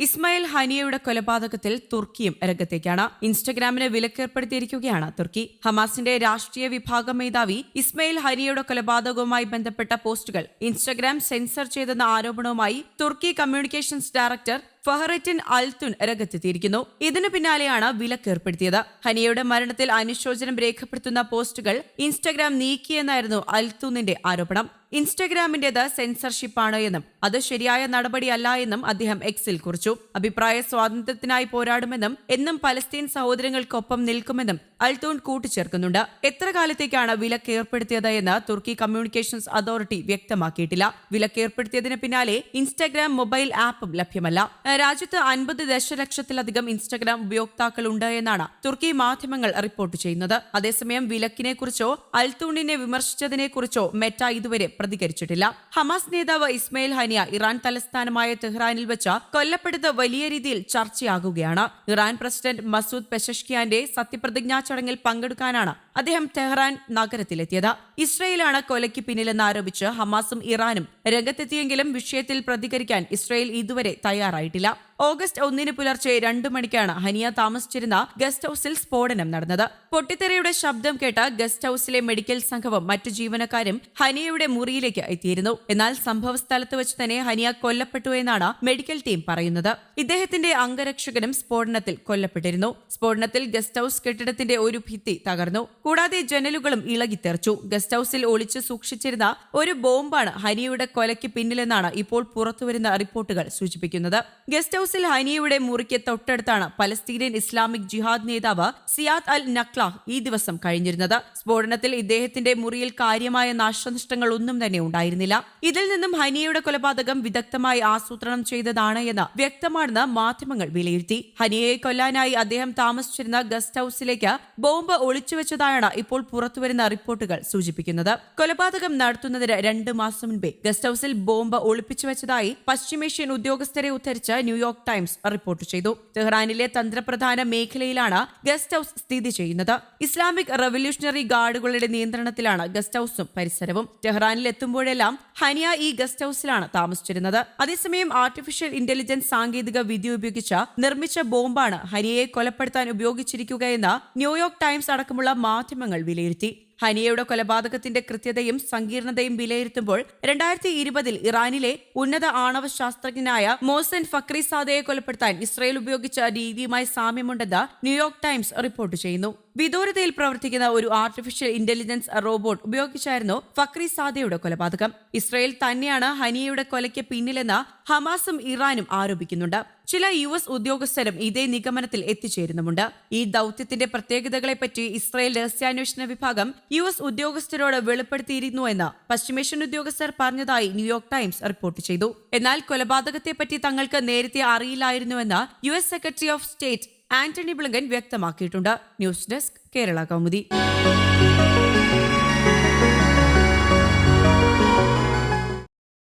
ഇസ്മായിൽ ഹനിയയുടെ കൊലപാതകത്തിൽ തുർക്കിയും രംഗത്തേക്കാണ്. ഇൻസ്റ്റഗ്രാമിന് വിലക്കേർപ്പെടുത്തിയിരിക്കുകയാണ് തുർക്കി. ഹമാസിന്റെ രാഷ്ട്രീയ വിഭാഗം മേധാവി ഇസ്മായിൽ ഹനിയയുടെ കൊലപാതകവുമായി ബന്ധപ്പെട്ട പോസ്റ്റുകൾ ഇൻസ്റ്റഗ്രാം സെൻസർ ചെയ്തെന്ന ആരോപണവുമായി തുർക്കി കമ്മ്യൂണിക്കേഷൻസ് ഡയറക്ടർ ഫഹററ്റിൻ അൽത്തുൻ രംഗത്തെത്തിയിരിക്കുന്നു. ഇതിനു പിന്നാലെയാണ് വിലക്കേർപ്പെടുത്തിയത്. ഹനിയയുടെ മരണത്തിൽ അനുശോചനം രേഖപ്പെടുത്തുന്ന പോസ്റ്റുകൾ ഇൻസ്റ്റഗ്രാം നീക്കിയെന്നായിരുന്നു അൽത്തുനിന്റെ ആരോപണം. ഇൻസ്റ്റഗ്രാമിന്റേത് സെൻസർഷിപ്പാണ് എന്നും അത് ശരിയായ നടപടിയല്ല എന്നും അദ്ദേഹം എക്സിൽ കുറിച്ചു. അഭിപ്രായ സ്വാതന്ത്ര്യത്തിനായി പോരാടുമെന്നും എന്നും പലസ്തീൻ സഹോദരങ്ങൾക്കൊപ്പം നിൽക്കുമെന്നും അൽത്തൂൺ കൂട്ടിച്ചേർക്കുന്നുണ്ട്. എത്ര കാലത്തേക്കാണ് വിലക്ക് ഏർപ്പെടുത്തിയത് എന്ന് തുർക്കി കമ്മ്യൂണിക്കേഷൻസ് അതോറിറ്റി വ്യക്തമാക്കിയിട്ടില്ല. വിലക്ക് ഏർപ്പെടുത്തിയതിന് പിന്നാലെ ഇൻസ്റ്റഗ്രാം മൊബൈൽ ആപ്പും ലഭ്യമല്ല. രാജ്യത്ത് അൻപത് ദശലക്ഷത്തിലധികം ഇൻസ്റ്റഗ്രാം ഉപയോക്താക്കൾ ഉണ്ട് എന്നാണ് തുർക്കി മാധ്യമങ്ങൾ റിപ്പോർട്ട് ചെയ്യുന്നത്. അതേസമയം വിലക്കിനെ കുറിച്ചോ അൽത്തൂണിനെ വിമർശിച്ചതിനെ കുറിച്ചോ മെറ്റ ഇതുവരെ പ്രതികരിച്ചിട്ടില്ല. ഹമാസ് നേതാവ് ഇസ്മയിൽ ഹനിയ ഇറാൻ തലസ്ഥാനമായ തെഹ്റാനിൽ വെച്ച് കൊല്ലപ്പെടുന്നത് വലിയ രീതിയിൽ ചർച്ചയാകുകയാണ്. ഇറാൻ പ്രസിഡന്റ് മസൂദ് പെഷഷ്കിയാന്റെ സത്യപ്രതിജ്ഞാ ചടങ്ങിൽ പങ്കെടുക്കാനാണ് അദ്ദേഹം ടെഹ്റാൻ നഗരത്തിലെത്തിയത്. ഇസ്രയേലാണ് കൊലയ്ക്ക് പിന്നിലെന്ന് ആരോപിച്ച് ഹമാസും ഇറാനും രംഗത്തെത്തിയെങ്കിലും വിഷയത്തിൽ പ്രതികരിക്കാൻ ഇസ്രയേൽ ഇതുവരെ തയ്യാറായിട്ടില്ല. ഓഗസ്റ്റ് ഒന്നിന് പുലർച്ചെ രണ്ടു മണിക്കാണ് ഹനിയ താമസിച്ചിരുന്ന ഗസ്റ്റ് ഹൌസിൽ സ്ഫോടനം നടന്നത്. പൊട്ടിത്തെറിയുടെ ശബ്ദം കേട്ട ഗസ്റ്റ് ഹൌസിലെ മെഡിക്കൽ സംഘവും മറ്റു ജീവനക്കാരും ഹനിയയുടെ മുറിയിലേക്ക് എത്തിയിരുന്നു. എന്നാൽ സംഭവ സ്ഥലത്ത് വെച്ച് തന്നെ ഹനിയ കൊല്ലപ്പെട്ടു എന്നാണ് മെഡിക്കൽ ടീം പറയുന്നത്. ഇദ്ദേഹത്തിന്റെ അംഗരക്ഷകനും സ്ഫോടനത്തിൽ കൊല്ലപ്പെട്ടിരുന്നു. സ്ഫോടനത്തിൽ ഗസ്റ്റ് ഹൌസ് കെട്ടിടത്തിന്റെ ഒരു ഭിത്തി തകർന്നു. കൂടാതെ ജനലുകളും ഇളകിത്തെറിച്ചു. ഗസ്റ്റ് ഹൌസിൽ ഒളിച്ച് സൂക്ഷിച്ചിരുന്ന ഒരു ബോംബാണ് ഹനിയയുടെ കൊലയ്ക്ക് പിന്നിലെന്നാണ് ഇപ്പോൾ പുറത്തുവരുന്ന റിപ്പോർട്ടുകൾ സൂചിപ്പിക്കുന്നത്. ഗസ്റ്റ് ഹൌസിൽ ഹനിയയുടെ മുറിക്ക് തൊട്ടടുത്താണ് പലസ്തീനിയൻ ഇസ്ലാമിക് ജിഹാദ് നേതാവ് സിയാദ് അൽ നക്ലാഹ് ഈ ദിവസം കഴിഞ്ഞിരുന്നത്. സ്ഫോടനത്തിൽ ഇദ്ദേഹത്തിന്റെ മുറിയിൽ കാര്യമായ നാശനഷ്ടങ്ങൾ ഒന്നും തന്നെ ഉണ്ടായിരുന്നില്ല. ഇതിൽ നിന്നും ഹനിയയുടെ കൊലപാതകം വിദഗ്ധമായി ആസൂത്രണം ചെയ്തതാണ് എന്ന് വ്യക്തമാണെന്ന് മാധ്യമങ്ങൾ വിലയിരുത്തി. ഹനിയയെ കൊല്ലാനായി അദ്ദേഹം താമസിച്ചിരുന്ന ഗസ്റ്റ് ഹൌസിലേക്ക് ബോംബ് ഒളിച്ചുവെച്ചതായാണ് ഇപ്പോൾ പുറത്തുവരുന്ന റിപ്പോർട്ടുകൾ സൂചിപ്പിക്കുന്നത്. കൊലപാതകം നടത്തുന്നതിന് രണ്ട് മാസം മുൻപേ ഗസ്റ്റ് ഹൌസിൽ ബോംബ് ഒളിപ്പിച്ചു വെച്ചതായി പശ്ചിമേഷ്യൻ ഉദ്യോഗസ്ഥരെ ഉദ്ധരിച്ച് ന്യൂയോർക്ക് ടൈംസ് റിപ്പോർട്ട് ചെയ്തു. ടെഹ്റാനിലെ തന്ത്രപ്രധാന മേഖലയിലാണ് ഗസ്റ്റ് ഹൌസ് സ്ഥിതി ചെയ്യുന്നത്. ഇസ്ലാമിക് റവല്യൂഷണറി ഗാർഡുകളുടെ നിയന്ത്രണത്തിലാണ് ഗസ്റ്റ് ഹൌസും പരിസരവും. ടെഹ്റാനിൽ എത്തുമ്പോഴെല്ലാം ഹനിയ ഈ ഗസ്റ്റ് ഹൌസിലാണ് താമസിച്ചിരുന്നത്. അതേസമയം ആർട്ടിഫിഷ്യൽ ഇന്റലിജൻസ് സാങ്കേതിക വിദ്യ ഉപയോഗിച്ച് നിർമ്മിച്ച ബോംബാണ് ഹനിയയെ കൊലപ്പെടുത്താൻ ഉപയോഗിച്ചിരിക്കുകയെന്ന് ന്യൂയോർക്ക് ടൈംസ് അടക്കമുള്ള മാധ്യമങ്ങൾ വിലയിരുത്തി ഹനിയയുടെ കൊലപാതകത്തിന്റെ കൃത്യതയും സങ്കീർണതയും വിലയിരുത്തുമ്പോൾ രണ്ടായിരത്തി ഇരുപതിൽ ഇറാനിലെ ഉന്നത ആണവ ശാസ്ത്രജ്ഞനായ മോസൻ ഫക്രി സാദയെ കൊലപ്പെടുത്താൻ ഇസ്രയേൽ ഉപയോഗിച്ച രീതിയുമായി സാമ്യമുണ്ടെന്ന് ന്യൂയോർക്ക് ടൈംസ് റിപ്പോർട്ട് ചെയ്യുന്നു. വിദൂരതയിൽ പ്രവർത്തിക്കുന്ന ഒരു ആർട്ടിഫിഷ്യൽ ഇന്റലിജൻസ് റോബോട്ട് ഉപയോഗിച്ചായിരുന്നു ഫക്രി സാദയുടെ കൊലപാതകം. ഇസ്രയേൽ തന്നെയാണ് ഹനിയയുടെ കൊലയ്ക്ക് പിന്നിലെന്ന് ഹമാസും ഇറാനും ആരോപിക്കുന്നുണ്ട്. ചില യു എസ് ഉദ്യോഗസ്ഥരും ഇതേ നിഗമനത്തിൽ എത്തിച്ചേരുന്നുമുണ്ട്. ഈ ദൌത്യത്തിന്റെ പ്രത്യേകതകളെപ്പറ്റി ഇസ്രയേൽ രഹസ്യാന്വേഷണ വിഭാഗം യു എസ് ഉദ്യോഗസ്ഥരോട് വെളിപ്പെടുത്തിയിരുന്നുവെന്ന് പശ്ചിമേഷ്യൻ ഉദ്യോഗസ്ഥർ പറഞ്ഞതായി ന്യൂയോർക്ക് ടൈംസ് റിപ്പോർട്ട് ചെയ്തു. എന്നാൽ കൊലപാതകത്തെപ്പറ്റി തങ്ങൾക്ക് നേരത്തെ അറിയില്ലായിരുന്നുവെന്ന് U S secretary of state Antony Blinken വ്യക്തമാക്കിയിട്ടുണ്ട്. News desk Kerala Kaumudi.